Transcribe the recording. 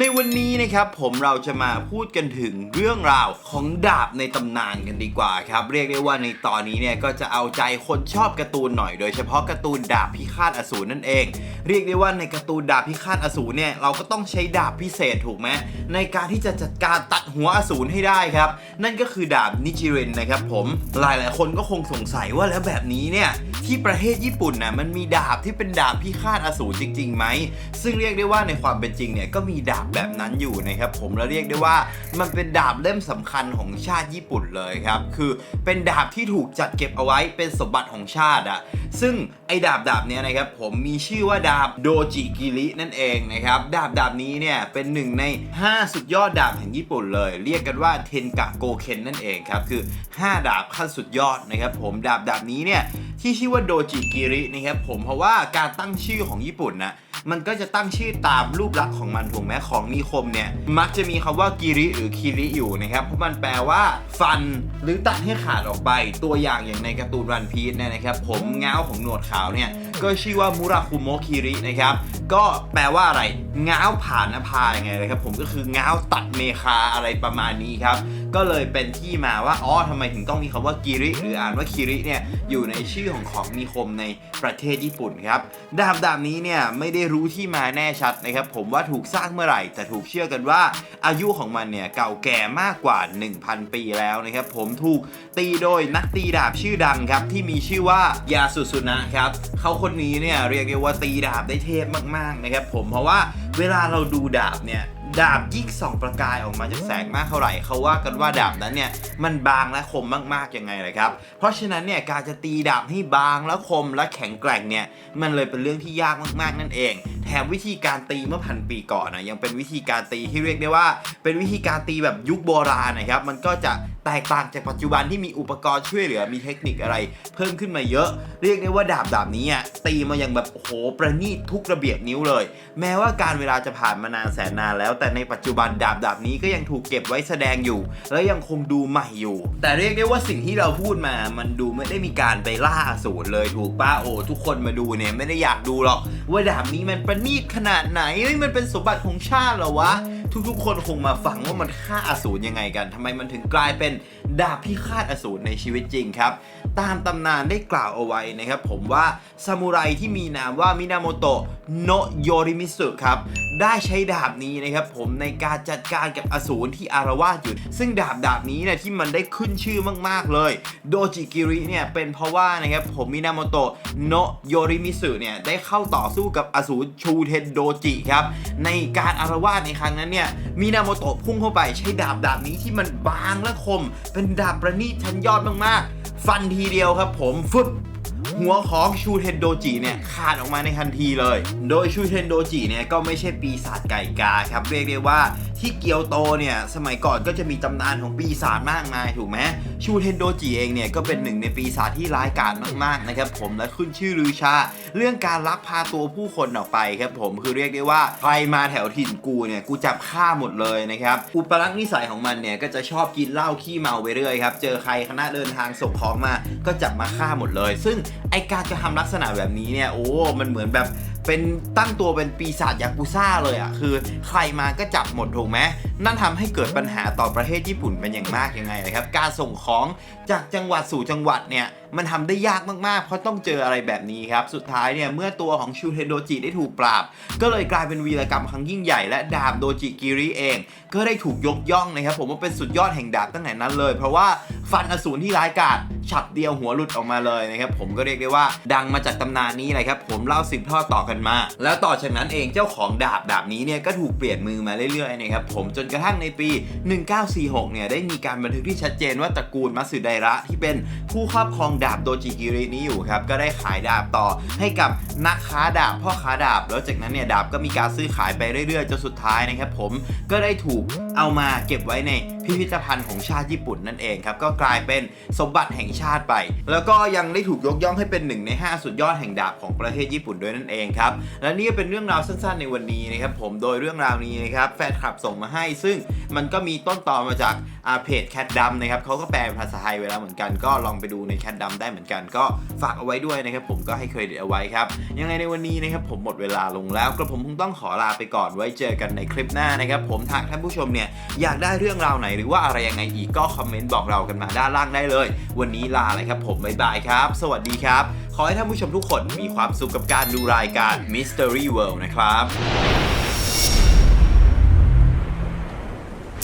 ในวันนี้นะครับผมเราจะมาพูดกันถึงเรื่องราวของดาบในตำนานกันดีกว่าครับ เรียกได้ว่าในตอนนี้เนี่ยก็จะเอาใจคนชอบการ์ตูนหน่อย โดยเฉพาะการ์ตูนดาบพิฆาตอสูรนั่นเอง เรียกได้ว่าในการ์ตูนดาบพิฆาตอสูรเนี่ยเราก็ต้องใช้ดาบพิเศษถูกไหมในการที่จะจัดการตัดหัวอสูรให้ได้ครับ นั่นก็คือดาบนิจิเรนนะครับผมหลายๆ คนก็คงสงสัยว่าแล้วแบบนี้เนี่ยที่ประเทศญี่ปุ่นนะมันมีดาบที่เป็นดาบพิฆาตอสูรจริงๆไหมซึ่งเรียกได้ว่าในความเป็นจริงเนี่ยก็มีดาบแบบนั้นอยู่นะครับผมแล้วเรียกได้ว่ามันเป็นดาบเล่มสำคัญของชาติญี่ปุ่นเลยครับคือเป็นดาบที่ถูกจัดเก็บเอาไว้เป็นสมบัติของชาติอะซึ่งไอ้ดาบดาบเนี้ยนะครับผมมีชื่อว่าดาบโดจิกิรินั่นเองนะครับดาบดาบนี้เนี่ยเป็นหนึ่งใน 5 สุดยอดดาบแห่งญี่ปุ่นเลย เรียกกันว่าเทนกะโกเคนนั่นเองครับคือ 5 ดาบขั้นสุดยอดนะครับผมดาบดาบนี้เนี่ย ที่ชื่อว่าโดจิกิรินะครับผมเพราะว่าการตั้งชื่อของญี่ปุ่นนะมันก็จะตั้งชื่อตามรูปลักษณ์ของมันถูกไหมของมีคมเนี่ย มักจะมีคำว่ากิริหรือคิริอยู่นะครับ เพราะมันแปลว่า ฟันหรือตัดให้ขาดออกไป ตัวอย่างอย่างในการ์ตูนวันพีชเนี่ยนะครับ ผมเงาของหนวดขาวเนี่ยก็ชื่อว่ามุราคุโมคิรินะครับก็แปลว่าอะไรเงาผ่านนภายังไงเลยครับผมก็คือเงาตัดเมคาอะไรประมาณนี้ครับก็เลยเป็นที่มาว่าอ๋อทำไมถึงต้องมีคำว่ากิริ หรืออ่านว่าคิริเนี่ยอยู่ในชื่อของของมีคมในประเทศญี่ปุ่นครับดาบดาบนี้เนี่ยไม่ได้รู้ที่มาแน่ชัดนะครับผมว่าถูกสร้างเมื่อไหร่ แต่ถูกเชื่อกันว่า อายุของมันเนี่ยเก่าแก่มากกว่า 1,000 ปีแล้วนะครับผมถูกตีโดยนักตีดาบชื่อดังครับที่มีชื่อว่ายาสุสุนะครับเขาคนนี้เนี่ยเรียกได้ว่าตีดาบได้เทพมากๆนะครับผมเพราะว่าเวลาเราดูดาบเนี่ยดาบยิ่งส่องประกายออกมาจากแสงมากเท่าไหร่เขาว่ากันว่าดาบนั้นเนี่ยมันบางและคมมากๆยังไงเลยครับ เพราะฉะนั้นเนี่ยการจะตีดาบให้บางและคมและแข็งแกร่งเนี่ยมันเลยเป็นเรื่องที่ยากมากๆนั่นเอง แถมวิธีการตีเมื่อพันปีก่อนนะยังเป็นวิธีการตีที่เรียกได้ว่า เป็นวิธีการตีแบบยุคโบราณนะครับมันก็จะ แตกต่างจากปัจจุบันที่มีอุปกรณ์ช่วยเหลือมีเทคนิคอะไร เพิ่มขึ้นมาเยอะ เรียกได้ว่าดาบดาบนี้อะตีมาอย่างแบบโอ้โหประณีตทุกระเบียบนิ้วเลย แม้ว่าการเวลาจะผ่านมานานแสนนานแล้ว แต่ในปัจจุบันดาบดาบนี้ก็ยังถูกเก็บไว้แสดงอยู่ และยังคงดูใหม่อยู่ แต่เรียกได้ว่าสิ่งที่เราพูดมา มันดูไม่ได้มีการไปล่าอสูรเลยถูกป้าโอทุกคนมาดูเนี่ยไม่ได้อยากดูหรอกว่าดาบนี้มันประณีตขนาดไหนเฮ้ยมันเป็นสมบัติของชาติเหรอวะ ทุกๆ คนคงมาฟังว่ามันฆ่าอสูรยังไงกันทำไมมันถึงกลายเป็นดาบพิฆาตอสูรในชีวิตจริงครับ ตามตำนานได้กล่าวเอาไว้นะครับผมว่าซามูไรที่มีนามว่ามินาโมโตะโนโยริมิสุครับได้ใช้ดาบนี้นะครับผมในการจัดการกับอสูรที่อารวาสอยู่ ซึ่งดาบดาบนี้เนี่ยที่มันได้ขึ้นชื่อมาก ๆ เลย โดจิกิริเนี่ยเป็นเพราะว่านะครับผมมินาโมโตะโนโยริมิสุเนี่ยได้เข้าต่อสู้กับอสูรชูเทนโดจิครับในการอารวาสในครั้งนั้นเนี่ยมินาโมโตะพุ่งเข้าไปใช้ดาบดาบนี้ที่มันบางและคม เป็นดาบประณีตชั้นยอดมากๆ ฟันทีเดียวครับผมฟึบ หัวของชูเทนโดจิเนี่ยขาดออกมาในทันทีเลย โดยชูเทนโดจิเนี่ยก็ไม่ใช่ปีศาจไก่กาครับเรียกได้ว่าที่เกียวโตเนี่ยสมัยก่อนก็จะมีตำนานของปีศาจมากมายถูกไหมชูเทนโดจิเองเนี่ยก็เป็นหนึ่งในปีศาจที่ร้ายกาจมากๆนะครับผมและขึ้นชื่อลือชา เรื่องการลักพาตัวผู้คนออกไปครับผมคือเรียกได้ว่าใครมาแถวถิ่นกูเนี่ยกูจับฆ่าหมดเลยนะครับอุปลักษณ์นิสัยของมันเนี่ยก็จะชอบกินเหล้าขี้เมาไปเรื่อยครับเจอใครคณะเดินทางส่งของมาก็จับมาฆ่าหมดเลย ซึ่งไอการกระทำลักษณะแบบนี้เนี่ยโอ้มันเหมือนแบบ เป็นตั้งตัวเป็นปีศาจยากุซ่าเลยอะ่ะคือใครมาก็จับหมดถูกไหมนั่นทำให้เกิดปัญหาต่อประเทศญี่ปุ่นเป็นอย่างมากยังไงนะครับ การส่งของจากจังหวัดสู่จังหวัดเนี่ยมันทำได้ยากมากๆ เพราะต้องเจออะไรแบบนี้ครับ สุดท้ายเนี่ยเมื่อตัวของชูเทนโดจิได้ถูกปราบ ก็เลยกลายเป็นวีรกรรมครั้งยิ่งใหญ่และดาบโดจิกิริเอง ก็ได้ถูกยกย่องนะครับผมว่าเป็นสุดยอดแห่งดาบตั้งแต่นั้นเลย เพราะว่าฟันอสูรที่ร้ายกาจฉับเดียวหัวหลุดออกมาเลยนะครับผมก็เรียกได้ว่าดังมาจากตำนานนี้เลยครับผมเล่าสืบทอดต่อกันมา แล้วต่อจากนั้นเองเจ้าของดาบดาบนี้เนี่ยก็ถูกเปลี่ยนมือมาเรื่อยๆนะครับผมจนกระทั่งในปี 1946 เนี่ยได้มีการบันทึกที่ชัดเจนว่าตระกูลมัตสึไดระที่เป็นผู้ครอบครองดาบโดจิกิรินี้อยู่ครับก็ได้ขายดาบต่อให้กับนักค้าดาบพ่อค้าดาบ แล้วจากนั้นเนี่ยดาบก็มีการซื้อขายไปเรื่อยๆจนสุดท้ายนะครับผมก็ได้ถูกเอามาเก็บไว้ใน พิพิธภัณฑ์ของชาติญี่ปุ่นนั่นเองครับก็กลายเป็นสมบัติแห่งชาติไป แล้วก็ยังได้ถูกยกย่องให้เป็นหนึ่งใน 5 สุดยอดแห่งดาบของประเทศญี่ปุ่นด้วยนั่นเองครับและนี่ก็เป็นเรื่องราวสั้นๆ ในวันนี้นะครับผมโดยเรื่องราวนี้นะครับแฟนคลับส่งมาให้ ซึ่งมันก็มีต้นตอมาจากอาเพจแคทดัมนะครับเขาก็แปลเป็นภาษาไทยไว้แล้วเหมือนกัน ก็ลองไปดูในแคทดัมได้เหมือนกัน ก็ฝากเอาไว้ด้วยนะครับผมก็ให้เครดิตเอาไว้ครับยังไงในวันนี้นะครับผมหมดเวลาลงแล้วกระผมคงต้องขอลาไปก่อนไว้เจอกันในคลิปหน้านะครับผมหากท่านผู้ชมเนี่ยอยากได้เรื่องราวไหนหรือว่าอะไรยังไงอีกก็คอมเมนต์บอกเรากันมาด้านล่างได้เลย วันนี้ลาเลยครับผมบ๊ายบายครับ สวัสดีครับ ขอให้ท่านผู้ชมทุกคนมีความสุขกับการดูรายการ Mystery World นะครับ